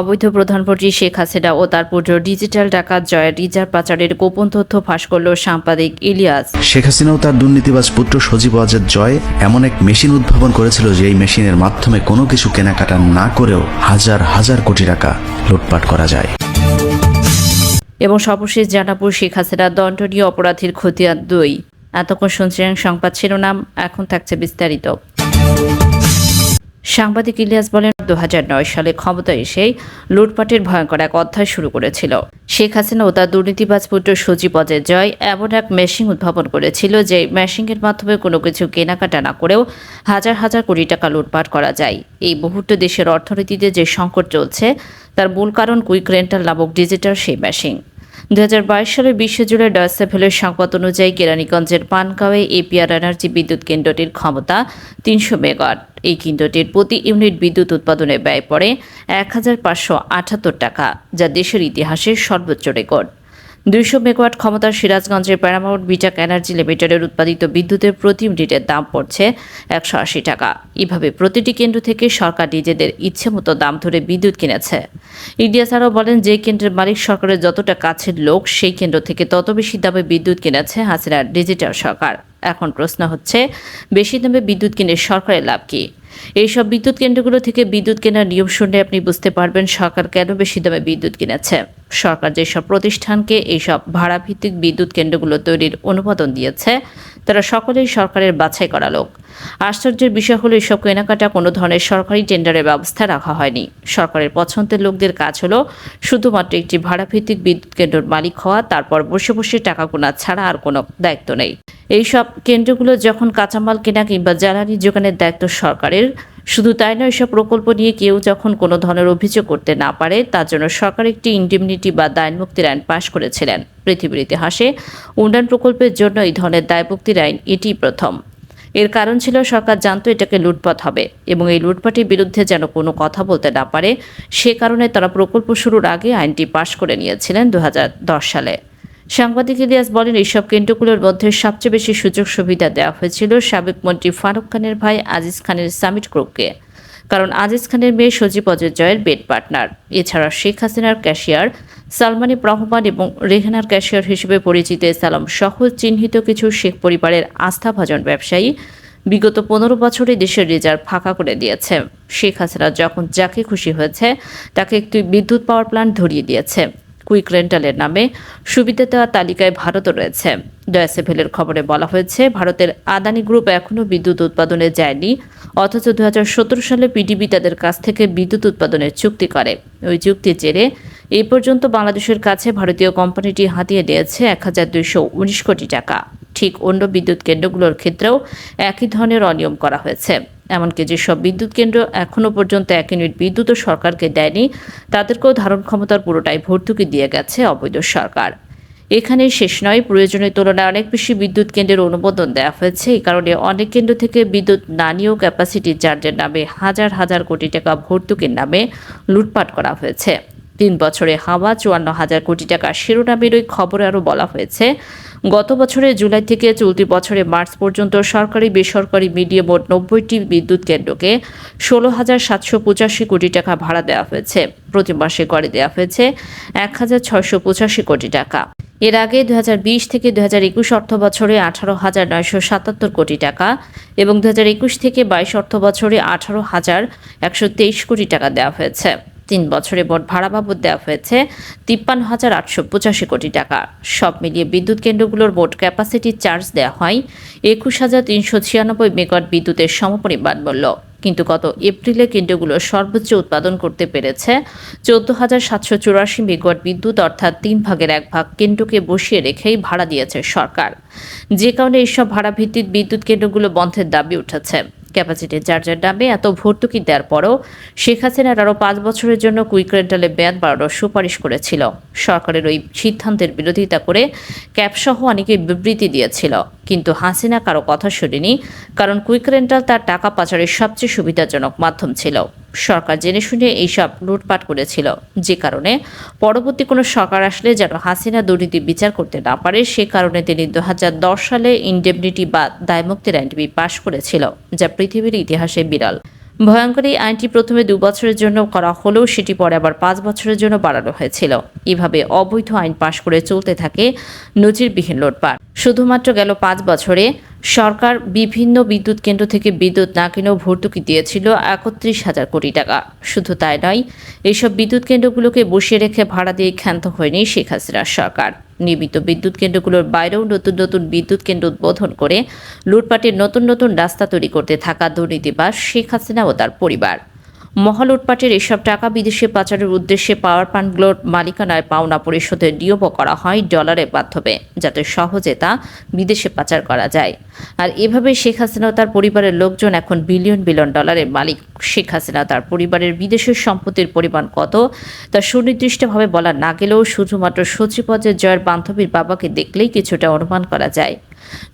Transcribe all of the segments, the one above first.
অবৈধ প্রধানমন্ত্রী শেখ হাসিনা ও তার পুত্র ডিজিটাল ডাকাত জয়ের রিজার্ভ পাচারের গোপন তথ্য ফাঁস করল সাংবাদিক ইলিয়াস। শেখ হাসিনা ও তার দুর্নীতিবাজ পুত্র সজীব ওয়াজেদ জয় এমন এক মেশিন উদ্ভাবন করেছিল যে এই মেশিনের মাধ্যমে কোনো কিছু কেনাকাটা না করেও হাজার হাজার কোটি টাকা লুটপাট করা যায়। এবং সর্বশেষ জানাব শেখ হাসিনা দণ্ডনীয় অপরাধীর খতিয়ান দুই। এতক্ষণ শুনছিলেন সংবাদ শিরোনাম এখন থাকছে বিস্তারিত। সাংবাদিক ইলিয়াস বলেন দু হাজার নয় সালে ক্ষমতা এসেই লুটপাটের ভয়ঙ্কর এক অধ্যায় শুরু করেছিল। শেখ হাসিনা ও তার দুর্নীতিবাজ পুত্র সজীব অজয় জয় এমন এক মেশিন উদ্ভাবন করেছিল যে মেশিনের মাধ্যমে কোনো কিছু কেনাকাটা না করেও হাজার হাজার কোটি টাকা লুটপাট করা যায়। এই মুহূর্তে দেশের অর্থনীতিতে যে সংকট চলছে, তার মূল কারণ কুইক রেন্টাল নামক ডিজিটাল সেই মেশিন। দু হাজার বাইশ সালের বিশে জুলাই ডয়সেফেলের সংবাদ অনুযায়ী কেরানীগঞ্জের পানগাঁওয়ে এপিআর এনার্জি বিদ্যুৎ কেন্দ্রটির ক্ষমতা তিনশো মেগাওয়াট। এই কেন্দ্রটির প্রতি ইউনিট বিদ্যুৎ উৎপাদনে ব্যয় পড়ে এক হাজার পাঁচশো আটাত্তর টাকা, যা দেশের ইতিহাসের সর্বোচ্চ রেকর্ড। দুইশো মেগাওয়াট ক্ষমতার সিরাজগঞ্জের প্যারামাউন্ট বিটাক এনার্জি লিমিটেডের উৎপাদিত বিদ্যুতের প্রতি ইউনিটের দাম পড়ছে একশো আশি টাকা। এভাবে প্রতিটি কেন্দ্র থেকে সরকার নিজেদের ইচ্ছে মতো দাম ধরে বিদ্যুৎ কিনেছে। ইন্ডিয়া আরও বলেন, যে কেন্দ্রের মালিক সরকারের যতটা কাছের লোক, সেই কেন্দ্র থেকে তত বেশি দামে বিদ্যুৎ কিনেছে হাসিনার ডিজিটাল সরকার। এখন প্রশ্ন হচ্ছে, বেশি দামে বিদ্যুৎ কিনে সরকারের লাভ কি? এইসব বিদ্যুৎ কেন্দ্রগুলো থেকে বিদ্যুৎ কেনার নিয়ম শুনে আপনি বুঝতে পারবেন সরকার কেন বেশি দামে বিদ্যুৎ কিনেছে। সরকার যেসব প্রতিষ্ঠানকে এইসব ভাড়াভিত্তিক বিদ্যুৎ কেন্দ্রগুলো তৈরির অনুমোদন দিয়েছে, তারা সকলেই সরকারের বাছাই করা লোক। আশ্চর্যের বিষয় হলো, এসব কেনাকাটা কোনো ধরনের সরকারি টেন্ডারের ব্যবস্থা রাখা হয়নি। সরকারের পছন্দের লোকদের কাজ হলো, শুধুমাত্র একটি ভাড়াভিত্তিক বিদ্যুৎ কেন্দ্রের মালিক হওয়া, তারপর বসে বসে টাকা গোনা ছাড়া আর কোনো দায়িত্ব নেই। এইসব কেন্দ্রগুলো যখন কাঁচামাল কেনা কিংবা জ্বালানি যোগানের দায়িত্ব সরকারের শুধু তাই নয়, এসব প্রকল্প নিয়ে কেউ যখন কোনো ধরনের অভিযোগ করতে না পারে, তার জন্য সরকার একটি ইন্ডিমনিটি বা দায়মুক্তির আইন পাশ করেছিলেন। পৃথিবীর ইতিহাসে উন্নয়ন প্রকল্পের জন্য এই ধরনের দায়মুক্তির আইন এটিই প্রথম। এর কারণ ছিল, সরকার জানতো এটাকে লুটপাট হবে এবং এই লুটপাটের বিরুদ্ধে যেন কোনো কথা বলতে না পারে, সে কারণে তারা প্রকল্প শুরুর আগে আইনটি পাশ করে নিয়েছিলেন দু হাজার দশ সালে। সাংবাদিক ইলিয়াস বলেন, এইসব কেন্দ্রগুলোর মধ্যে সবচেয়ে বেশি সুযোগ সুবিধা দেওয়া হয়েছিল সাবেক মন্ত্রী ফারুক খানের ভাই আজিজ খানের সামিট গ্রুপকে। কারণ আজিজ খানের মেয়ে সজীব অজয় জয়ের বেড পার্টনার। এছাড়া শেখ হাসিনার ক্যাশিয়ার সালমানি রহমান এবং রেহানার ক্যাশিয়ার হিসেবে পরিচিত সালাম সহ চিহ্নিত কিছু শেখ পরিবারের আস্থাভাজন ব্যবসায়ী বিগত পনেরো বছরে দেশের রিজার্ভ ফাঁকা করে দিয়েছে। শেখ হাসিনা যখন যাকে খুশি হয়েছে, তাকে একটি বিদ্যুৎ পাওয়ার প্ল্যান্ট ধরিয়ে দিয়েছে। কুইক রেন্টালের নামে সুবিধা দেওয়া তালিকায় ভারতও রয়েছে। ডয়াসেভেলের খবরে বলা হয়েছে, ভারতের আদানি গ্রুপ এখনও বিদ্যুৎ উৎপাদনে যায়নি, অথচ দু হাজার সতেরো সালে পিডিবি তাদের কাছ থেকে বিদ্যুৎ উৎপাদনের চুক্তি করে। ওই চুক্তির জেরে এই পর্যন্ত বাংলাদেশের কাছে ভারতীয় কোম্পানিটি হাতিয়ে দিয়েছে এক হাজার দুইশো উনিশ কোটি টাকা। ঠিক অন্য বিদ্যুৎ কেন্দ্রগুলোর ক্ষেত্রেও একই ধরনের অনিয়ম করা হয়েছে। এমনকি যেসব বিদ্যুৎ কেন্দ্র এখনও পর্যন্ত এক ইউনিট বিদ্যুৎও সরকারকে দেয়নি, তাদেরকেও ধারণ ক্ষমতার পুরোটাই ভর্তুকি দিয়ে গেছে অবৈধ সরকার। এখানে শেষ নয়, প্রয়োজনের তুলনায় অনেক বেশি বিদ্যুৎ কেন্দ্রের অনুমোদন দেওয়া হয়েছে। এই কারণে অনেক কেন্দ্র থেকে বিদ্যুৎ না নিয়েও ক্যাপাসিটি চার্জের নামে হাজার হাজার কোটি টাকা ভর্তুকির নামে লুটপাট করা হয়েছে। তিন বছরে হাওয়া চুয়ান্ন হাজার কোটি টাকা শিরোনামের ওই খবরে আরও বলা হয়েছে গত বছরের জুলাই থেকে চলতি বছরের মার্চ পর্যন্ত সরকারি বেসরকারি মিডিয়ে মোট নব্বইটি বিদ্যুৎ কেন্দ্রকে ষোলো হাজার সাতশো পঁচাশি কোটি টাকা ভাড়া দেওয়া হয়েছে। প্রতি মাসে করে দেওয়া হয়েছে এক হাজার ছয়শো পঁচাশি কোটি টাকা। এর আগে দু হাজার বিশ থেকে দু হাজার একুশ অর্থ বছরে আঠারো হাজার নয়শো সাতাত্তর কোটি টাকা এবং দু হাজার একুশ থেকে বাইশ অর্থ বছরে আঠারো হাজার একশো তেইশ কোটি টাকা দেওয়া হয়েছে। তিন বছরে মোট ভাড়া বাবদ দেওয়া হয়েছে তিপ্পান্ন হাজার আটশো পঁচাশি কোটি টাকা। সব মিলিয়ে বিদ্যুৎ কেন্দ্রগুলোর মোট ক্যাপাসিটি চার্জ দেওয়া হয় একুশ হাজার তিনশো ছিয়ানব্বই মেগাওয়াট বিদ্যুতের সমপরিমাণ মূল্য। কিন্তু গত এপ্রিলে কেন্দ্রগুলো সর্বোচ্চ উৎপাদন করতে পেরেছে চোদ্দ হাজার সাতশো চুরাশি মেগাওয়াট বিদ্যুৎ অর্থাৎ তিন ভাগের এক ভাগ কেন্দ্রকে বসিয়ে রেখেই ভাড়া দিয়েছে সরকার। যে কারণে এইসব ভাড়া ভিত্তিক বিদ্যুৎ কেন্দ্রগুলো বন্ধের দাবি উঠেছে। ক্যাপাসিটি চার্জের নামে এত ভর্তুকি দেওয়ার পরও শেখ হাসিনার আরও পাঁচ বছরের জন্য কুইক রেন্টালে মেয়াদ বাড়ানোর সুপারিশ করেছিল। সরকারের ওই সিদ্ধান্তের বিরোধিতা করে ক্যাবসহ অনেকে বিবৃতি দিয়েছিল। কিন্তু হাসিনা কারও কথা শুনিনি, কারণ কুইক রেন্টাল তার টাকা পাচারের সবচেয়ে সুবিধাজনক মাধ্যম ছিল। সরকার জেনে শুনে এইসব লুটপাট করেছিল। যে কারণে পরবর্তী কোনো সরকার আসলে যেন হাসিনা দুর্নীতি বিচার করতে না পারে, সে কারণে তিনি দু হাজার দশ সালে ইনডেমনিটি বা দায়মুক্তির আইনটি পাশ করেছিল, যা পৃথিবীর ইতিহাসে বিরল। ভয়ঙ্কর এই আইনটি প্রথমে দু বছরের জন্য করা হলেও সেটি পরে আবার পাঁচ বছরের জন্য বাড়ানো হয়েছিল। এভাবে অবৈধ আইন পাশ করে চলতে থাকে নজিরবিহীন লোটপাট। শুধুমাত্র গেল পাঁচ বছরে সরকার বিভিন্ন বিদ্যুৎ কেন্দ্র থেকে বিদ্যুৎ না কিনেও ভর্তুকি দিয়েছিল একত্রিশ হাজার কোটি টাকা। শুধু তাই নয় এইসব বিদ্যুৎ কেন্দ্রগুলোকে বসিয়ে রেখে ভাড়া দিয়ে ক্ষান্ত হয়নি শেখ হাসিনার সরকার। নিয়মিত বিদ্যুৎ কেন্দ্রগুলোর বাইরেও নতুন নতুন বিদ্যুৎ কেন্দ্র উদ্বোধন করে লুটপাটের নতুন নতুন রাস্তা তৈরি করতে থাকা দুর্নীতিবাস শেখ হাসিনা ও তার পরিবার। মহা লুটপাটের এসব টাকা বিদেশে পাচারের উদ্দেশ্যে পাওয়ার প্ল্যান্টগুলোর মালিকানায় পাওনা পরিশোধের নিয়মও করা হয় ডলারের মাধ্যমে, যাতে সহজে তা বিদেশে পাচার করা যায়। আর এভাবে শেখ হাসিনা তার পরিবারের লোকজন এখন বিলিয়ন বিলিয়ন ডলারের মালিক। শেখ হাসিনা তার পরিবারের বিদেশের সম্পত্তির পরিমাণ কত, তা সুনির্দিষ্টভাবে বলা না গেলেও শুধুমাত্র সচিপদের জয়ের বান্ধবীর বাবাকে দেখলেই কিছুটা অনুমান করা যায়।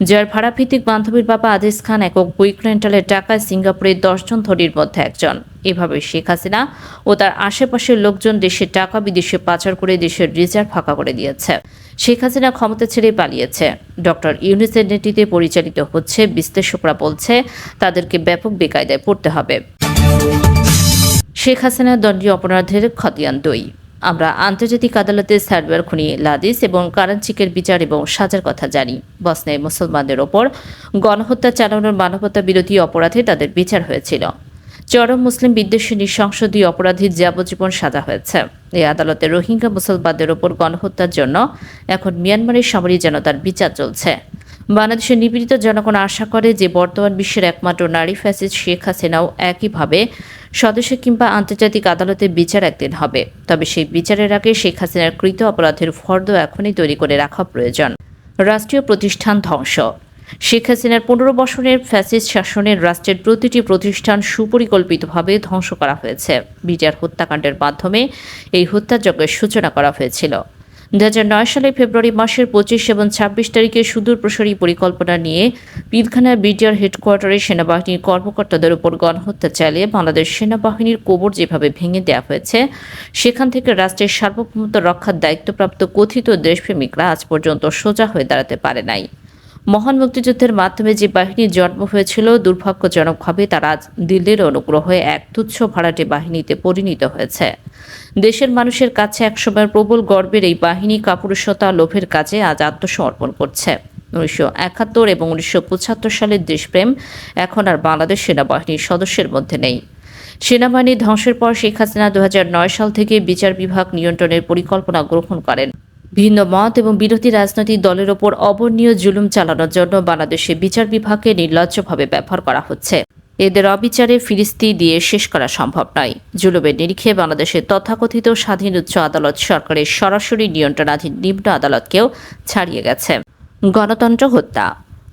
জয়ের ভাড়াভিত্তিক বান্ধবীর বাবা আদিস খান একক কুইক রেন্টালের টাকায় সিঙ্গাপুরের দশজন ধনীর মধ্যে একজন। এভাবে শেখ হাসিনা ও তার আশেপাশের লোকজন দেশের টাকা, বিদেশে পাচার করে দেশের রিজার্ভ ফাঁকা করে দিয়েছে। শেখ হাসিনা ক্ষমতা ছেড়ে পালিয়েছে। ডক্টর ইউনিসের নেতৃত্বে পরিচালিত হচ্ছে, বিশ্লেষকরা বলছে তাদেরকে ব্যাপক বেকায়দায় পড়তে হবে। শেখ হাসিনা দণ্ডীয় অপরাধের খতিয়ান দুই। আমরা আন্তর্জাতিক আদালতে সার্ভার খুনি লাদিস এবং কারাঞ্চিকের বিচার এবং সাজার কথা জানি। বসনায় মুসলমানদের ওপর গণহত্যা চালানোর মানবতা বিরোধী অপরাধে তাদের বিচার হয়েছিল। চরম মুসলিম বিদ্বেষী নৃশংস দুই অপরাধীর যাবজ্জীবন সাজা হয়েছে। এই আদালতে রোহিঙ্গা মুসলমানদের ওপর গণহত্যার জন্য এখন মিয়ানমারের সামরিক জনতার বিচার চলছে। বাংলাদেশের নিপীড়িত জনগণ আশা করে যে বর্তমান বিশ্বের একমাত্র নারী ফ্যাসিস্ট শেখ হাসিনাও একইভাবে স্বদেশে কিংবা আন্তর্জাতিক আদালতে বিচার একদিন হবে। তবে সেই বিচারের আগে শেখ হাসিনার কৃত অপরাধের ফর্দ এখনই তৈরি করে রাখা প্রয়োজন। রাষ্ট্রীয় প্রতিষ্ঠান ধ্বংস। শেখ হাসিনার পনেরো বছরের ফ্যাসিস্ট শাসনের রাষ্ট্রের প্রতিটি প্রতিষ্ঠান সুপরিকল্পিতভাবে ধ্বংস করা হয়েছে। বিচার হত্যাকাণ্ডের মাধ্যমে এই হত্যাযজ্ঞের সূচনা করা হয়েছিল। দু নয় সালে ফেব্রুয়ারি মাসের পঁচিশ এবং ছাব্বিশ তারিখে সুদূর প্রসারী পরিকল্পনা নিয়ে পিলখানা বিডিআর হেডকোয়ার্টারে সেনাবাহিনীর কর্মকর্তাদের উপর গণহত্যা চালিয়ে বাংলাদেশ সেনাবাহিনীর কোবর যেভাবে ভেঙে দেওয়া হয়েছে, সেখান থেকে রাষ্ট্রের সার্বভৌমত্ব রক্ষার দায়িত্বপ্রাপ্ত কথিত দেশপ্রেমিকরা আজ পর্যন্ত সোজা হয়ে দাঁড়াতে পারে নাই। মহান মুক্তিযুদ্ধের মাধ্যমে যে বাহিনীর জন্ম হয়েছিল, দুর্ভাগ্যজনকভাবে তারা আজ দিল্লির অনুগ্রহে এক তুচ্ছ ভাড়াটে বাহিনীতে পরিণত হয়েছে। দেশের মানুষের কাছে একসময় প্রবল গর্বের এই বাহিনী কাপুরুষতা, লোভের কাজে আজ আত্মসমর্পণ করছে। উনিশশো একাত্তর এবং উনিশশো পঁচাত্তর সালের দেশপ্রেম এখন আর বাংলাদেশ সেনাবাহিনীর সদস্যের মধ্যে নেই। সেনাবাহিনী ধ্বংসের পর শেখ হাসিনা দু হাজার নয় সাল থেকে বিচার বিভাগ নিয়ন্ত্রণের পরিকল্পনা গ্রহণ করেন। ভিন্ন মত এবং বিরোধী রাজনৈতিক দলের ওপর অবর্ণীয় জুলুম চালানোর জন্য বাংলাদেশে বিচার বিভাগকে নির্লজ্জভাবে ব্যবহার করা হচ্ছে। এদের অবিচারে ফিরিস্তি দিয়ে শেষ করা সম্ভব নয়। জুলুমের নিরিখে বাংলাদেশের তথাকথিত স্বাধীন উচ্চ আদালত সরকারের সরাসরি নিয়ন্ত্রণাধীন নিম্ন আদালতকেও ছাড়িয়ে গেছে। গণতন্ত্র হত্যা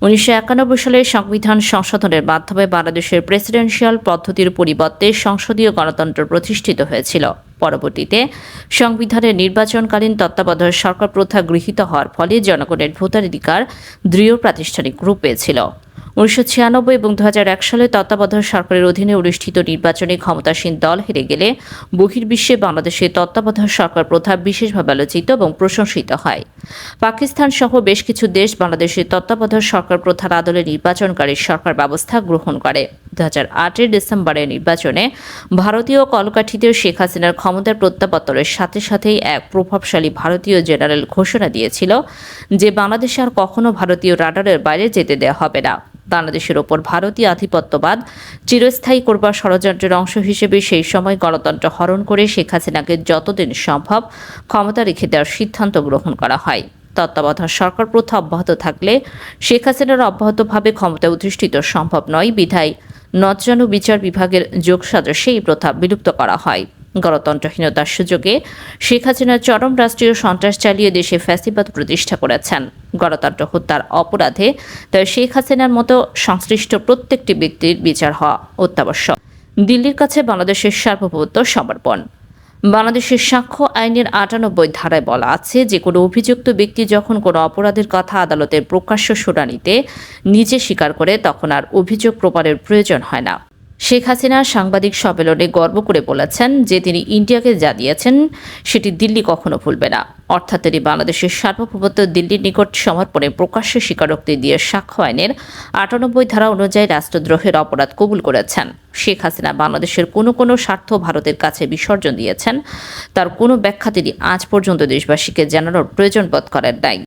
উনিশশো একানব্বই সালের সংবিধান সংশোধনের মাধ্যমে বাংলাদেশের প্রেসিডেন্সিয়াল পদ্ধতির পরিবর্তে সংসদীয় গণতন্ত্র প্রতিষ্ঠিত হয়েছিল। পরবর্তীতে সংবিধানের নির্বাচনকালীন তত্ত্বাবধায়ক সরকার প্রথা গৃহীত হওয়ার ফলে জনগণের ভোটাধিকার দৃঢ় প্রাতিষ্ঠানিক রূপ পেয়েছিল উনিশশো ছিয়ানব্বই এবং দু এক সালে তত্ত্বাবধায়ক সরকারের অধীনে অনুষ্ঠিত নির্বাচনে ক্ষমতাসীন দল হেরে গেলে বহির্বিশ্বে বাংলাদেশের তত্ত্বাবধায়ক সরকার প্রথা বিশেষভাবে আলোচিত এবং প্রশংসিত হয়। পাকিস্তান সহ বেশ কিছু দেশ বাংলাদেশের তত্ত্বাবধায়ক সরকার প্রথার আদলে নির্বাচনকারী সরকার ব্যবস্থা গ্রহণ করে। দু হাজার আটের ডিসেম্বরের নির্বাচনে ভারতীয় কলকাঠিতে শেখ হাসিনার ক্ষমতার প্রত্যাবর্তনের সাথে সাথেই এক প্রভাবশালী ভারতীয় জেনারেল ঘোষণা দিয়েছিল যে বাংলাদেশে আর কখনো ভারতীয় রাডারের বাইরে যেতে দেওয়া হবে না। বাংলাদেশের ওপর ভারতীয় আধিপত্যবাদ চিরস্থায়ী করবার ষড়যন্ত্রের অংশ হিসেবে সেই সময় গণতন্ত্র হরণ করে শেখ হাসিনাকে যতদিন সম্ভব ক্ষমতা রেখে দেওয়ার সিদ্ধান্ত গ্রহণ করা হয়। তত্ত্বাবধায়ক সরকার প্রথা অব্যাহত থাকলে শেখ হাসিনার অব্যাহতভাবে ক্ষমতায় অধিষ্ঠিত সম্ভব নয়। বিধায় নজরানু বিচার বিভাগের যোগ সাদৃশ্যে এই প্রথা বিলুপ্ত করা হয়। গণতন্ত্রহীনতার সুযোগে শেখ হাসিনা চরম রাষ্ট্রীয় সন্ত্রাস চালিয়ে দেশে ফ্যাসিবাদ প্রতিষ্ঠা করেছেন। গণতন্ত্র হত্যার অপরাধে তাই শেখ হাসিনার মতো সংশ্লিষ্ট প্রত্যেকটি ব্যক্তির বিচার হওয়া অত্যাবশ্যক। দিল্লির কাছে বাংলাদেশের সার্বভৌমত্ব সমর্পণ। বাংলাদেশের সাক্ষ্য আইনের আটানব্বই ধারায় বলা আছে, যে কোনো অভিযুক্ত ব্যক্তি যখন কোনো অপরাধের কথা আদালতের প্রকাশ্য শুনানিতে নিজে স্বীকার করে, তখন আর অভিযোগ প্রমাণের প্রয়োজন হয় না। শেখ হাসিনা সাংবাদিক সম্মেলনে গর্ব করে বলেছেন যে তিনি ইন্ডিয়াকে যা দিয়েছেন সেটি দিল্লি কখনো ভুলবে না। অর্থাৎ তিনি বাংলাদেশের সার্বভৌমত্ব দিল্লির নিকট সমর্পণে প্রকাশ্যে স্বীকারোক্তি দিয়ে সাক্ষ্য আইনের আটানব্বই ধারা অনুযায়ী রাষ্ট্রদ্রোহের অপরাধ কবুল করেছেন। শেখ হাসিনা বাংলাদেশের কোনো কোনো স্বার্থ ভারতের কাছে বিসর্জন দিয়েছেন। তার কোনো ব্যাখ্যা তিনি আজ পর্যন্ত দেশবাসীকে জানানোর প্রয়োজন বোধ করেন নাই।